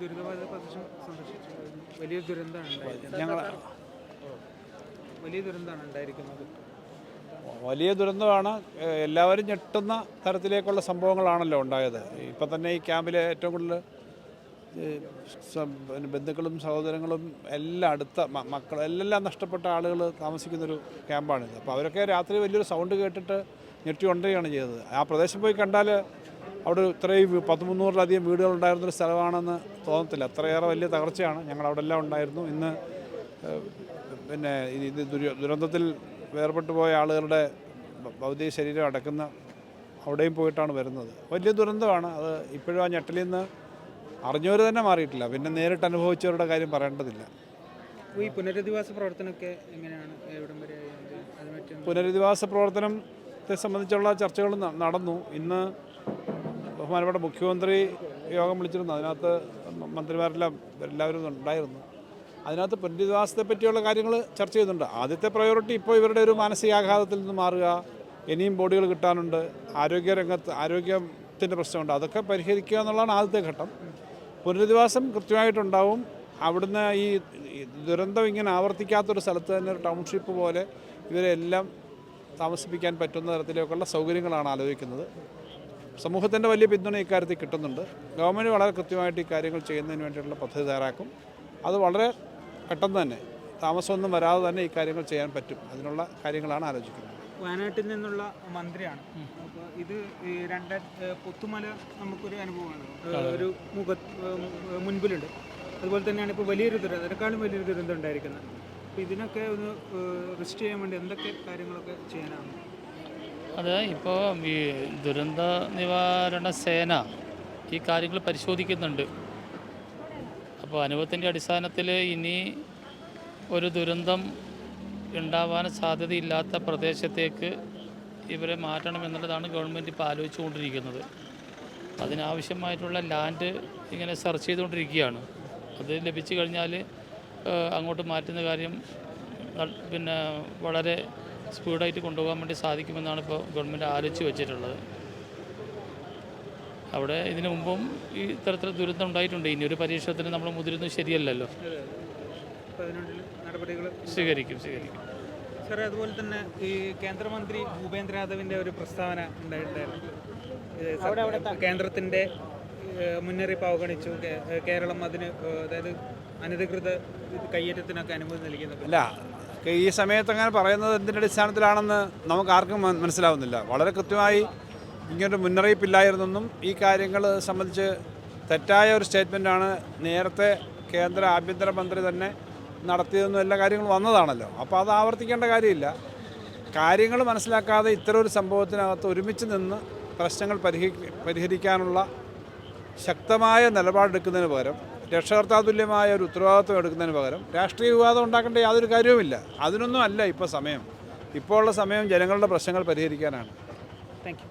ദുരിതബാധിത പ്രദേശം സന്ദർശിച്ചു. വലിയ ദുരന്തമാണ് ഉണ്ടായിരിക്കുന്നത്. ഞങ്ങൾ വലിയ ദുരന്തമാണ് ഉണ്ടായിരിക്കുന്നത്. വലിയ ദുരന്തമാണ്. എല്ലാവരും ഞെട്ടുന്ന തരത്തിലേക്കുള്ള സംഭവങ്ങളാണല്ലോ ഉണ്ടായത്. ഇപ്പം തന്നെ ഈ ക്യാമ്പിലെ ഏറ്റവും കൂടുതൽ ബന്ധുക്കളും സഹോദരങ്ങളും എല്ലാം അടുത്ത മക്കളെല്ലാം മക്കൾ എല്ലാം നഷ്ടപ്പെട്ട ആളുകൾ താമസിക്കുന്നൊരു ക്യാമ്പാണിത്. അപ്പോൾ അവരൊക്കെ രാത്രി വലിയൊരു സൗണ്ട് കേട്ടിട്ട് ഞെട്ടി ചെയ്തത്. ആ പ്രദേശം പോയി കണ്ടാൽ അവിടെ ഇത്രയും പത്ത് മുന്നൂറിലധികം വീടുകളുണ്ടായിരുന്നൊരു സ്ഥലമാണെന്ന് തോന്നത്തില്ല. അത്രയേറെ വലിയ തകർച്ചയാണ്. ഞങ്ങൾ അവിടെ എല്ലാം ഉണ്ടായിരുന്നു. ഇന്ന് പിന്നെ ഇത് ഇത് ദുര- ദുരന്തത്തിൽ വേർപെട്ടു പോയ ആളുകളുടെ ഭൗതിക ശരീരം അടക്കുന്ന അവിടെയും പോയിട്ടാണ് വരുന്നത്. വലിയ ദുരന്തമാണ്. അത് ഇപ്പോഴും ആ ഞെട്ടലിൽ നിന്ന് അറിഞ്ഞവർ തന്നെ മാറിയിട്ടില്ല. പിന്നെ നേരിട്ട് അനുഭവിച്ചവരുടെ കാര്യം പറയേണ്ടതില്ല. ഈ പുനരധിവാസ പ്രവർത്തനമൊക്കെ എങ്ങനെയാണ്? എവിടം വരെ പുനരധിവാസ അത് മറ്റും സംബന്ധിച്ചുള്ള ചർച്ചകൾ നടന്നു. ഇന്ന് ബഹുമാനപ്പെട്ട മുഖ്യമന്ത്രി യോഗം വിളിച്ചിരുന്നു. അതിനകത്ത് മന്ത്രിമാരെല്ലാം എല്ലാവരും ഉണ്ടായിരുന്നു. അതിനകത്ത് പുനരധിവാസത്തെ പറ്റിയുള്ള കാര്യങ്ങൾ ചർച്ച ചെയ്യുന്നുണ്ട് ആദ്യത്തെ പ്രയോറിറ്റി ഇപ്പോൾ ഇവരുടെ ഒരു മാനസികാഘാതത്തിൽ നിന്ന് മാറുക ഇനിയും ബോഡികൾ കിട്ടാനുണ്ട് ആരോഗ്യരംഗത്ത് ആരോഗ്യത്തിന്റെ പ്രശ്നമുണ്ട്. അതൊക്കെ പരിഹരിക്കുക എന്നുള്ളതാണ് ആദ്യത്തെ ഘട്ടം. പുനരധിവാസം കൃത്യമായിട്ടുണ്ടാവും. അവിടുന്ന് ഈ ദുരന്തം ഇങ്ങനെ ആവർത്തിക്കാത്തൊരു സ്ഥലത്ത് തന്നെ ഒരു ടൗൺഷിപ്പ് പോലെ ഇവരെല്ലാം താമസിപ്പിക്കാൻ പറ്റുന്ന തരത്തിലേക്കുള്ള സൗകര്യങ്ങളാണ് ആലോചിക്കുന്നത്. സമൂഹത്തിന്റെ വലിയ പിന്തുണ ഇക്കാര്യത്തിൽ കിട്ടുന്നുണ്ട്. ഗവൺമെന്റ് വളരെ കൃത്യമായിട്ട് ഈ കാര്യങ്ങൾ ചെയ്യുന്നതിന് വേണ്ടിയിട്ടുള്ള പദ്ധതി തയ്യാറാക്കും. അത് വളരെ പെട്ടെന്ന് തന്നെ താമസമൊന്നും വരാതെ തന്നെ ഈ കാര്യങ്ങൾ ചെയ്യാൻ പറ്റും. അതിനുള്ള കാര്യങ്ങളാണ് ആലോചിക്കുന്നത്. വയനാട്ടിൽ നിന്നുള്ള മന്ത്രിയാണ്. അപ്പോൾ ഇത് ഈ രണ്ട് പുത്തുമല നമുക്കൊരു അനുഭവമാണ്. ഒരു മുഖ മുൻപിലുണ്ട്. അതുപോലെ തന്നെയാണ് ഇപ്പോൾ വലിയൊരു ദുരന്തം അതിനേക്കാളും വലിയൊരു ദുരന്തം ഉണ്ടായിരിക്കുന്നത്. അപ്പോൾ ഇതിനൊക്കെ ഒന്ന് റിസ്റ്റ് ചെയ്യാൻ വേണ്ടി എന്തൊക്കെ കാര്യങ്ങളൊക്കെ ചെയ്യാനാണ്? അത് ഇപ്പോൾ ഈ ദുരന്ത നിവാരണ സേന ഈ കാര്യങ്ങൾ പരിശോധിക്കുന്നുണ്ട്. അപ്പോൾ അനുഭവത്തിന്റെ അടിസ്ഥാനത്തിൽ ഇനി ഒരു ദുരന്തം ഉണ്ടാവാൻ സാധ്യതയില്ലാത്ത പ്രദേശത്തേക്ക് ഇവരെ മാറ്റണം എന്നുള്ളതാണ് ഗവൺമെന്റ് ഇപ്പോൾ ആലോചിച്ചുകൊണ്ടിരിക്കുന്നത്. അതിനാവശ്യമായിട്ടുള്ള ലാൻഡ് ഇങ്ങനെ സെർച്ച് ചെയ്തുകൊണ്ടിരിക്കുകയാണ്. അത് ലഭിച്ചു കഴിഞ്ഞാൽ അങ്ങോട്ട് മാറ്റുന്ന കാര്യം പിന്നെ വളരെ സ്പീഡായിട്ട് കൊണ്ടുപോകാൻ വേണ്ടി സാധിക്കുമെന്നാണ് ഇപ്പോൾ ഗവൺമെന്റ് ആലോചിച്ച് വെച്ചിട്ടുള്ളത്. അവിടെ ഇതിനു മുമ്പും ഈ ഇത്തരത്തിൽ ദുരന്തം ഉണ്ടായിട്ടുണ്ട്. ഇനി ഒരു പരീക്ഷണത്തിന് നമ്മൾ മുതിരുന്നത് ശരിയല്ലല്ലോ. സ്വീകരിക്കും സ്വീകരിക്കും. സാറേ അതുപോലെ തന്നെ ഈ കേന്ദ്രമന്ത്രി ഭൂപേന്ദ്ര യാദവിന്റെ ഒരു പ്രസ്താവന ഉണ്ടായിട്ടുണ്ടായിരുന്നു. കേന്ദ്രത്തിന്റെ മുന്നറിയിപ്പ് അവഗണിച്ചു. കേരളം അതിന് അതായത് അനധികൃത കയ്യേറ്റത്തിനൊക്കെ അനുമതി നൽകിയത് അല്ല ഈ സമയത്ത് അങ്ങനെ പറയുന്നത് എന്തിന്റെ അടിസ്ഥാനത്തിലാണെന്ന് നമുക്ക് ആർക്കും മന- മനസ്സിലാവുന്നില്ല. വളരെ കൃത്യമായി ഇങ്ങനൊരു മുന്നറിയിപ്പില്ലായിരുന്നെന്നും ഈ കാര്യങ്ങൾ സംബന്ധിച്ച് തെറ്റായ ഒരു സ്റ്റേറ്റ്മെന്റാണ് നേരത്തെ കേന്ദ്ര ആഭ്യന്തര മന്ത്രി തന്നെ നടത്തിയതെന്നും എല്ലാ കാര്യങ്ങളും വന്നതാണല്ലോ. അപ്പോൾ അത് ആവർത്തിക്കേണ്ട കാര്യമില്ല. കാര്യങ്ങൾ മനസ്സിലാക്കാതെ ഇത്തരം ഒരു സംഭവത്തിനകത്ത് ഒരുമിച്ച് നിന്ന് പ്രശ്നങ്ങൾ പരിഹരി പരിഹരിക്കാനുള്ള ശക്തമായ നിലപാടെടുക്കുന്നതിന് പകരം രക്ഷകർത്താതുല്യമായ ഒരു ഉത്തരവാദിത്വം എടുക്കുന്നതിന് പകരം രാഷ്ട്രീയ വിവാദം ഉണ്ടാക്കേണ്ട യാതൊരു കാര്യവുമില്ല. അതിനൊന്നും അല്ല ഇപ്പോൾ സമയം. ഇപ്പോൾ ഉള്ള സമയം ജനങ്ങളുടെ പ്രശ്നങ്ങൾ പരിഹരിക്കാനാണ്. താങ്ക്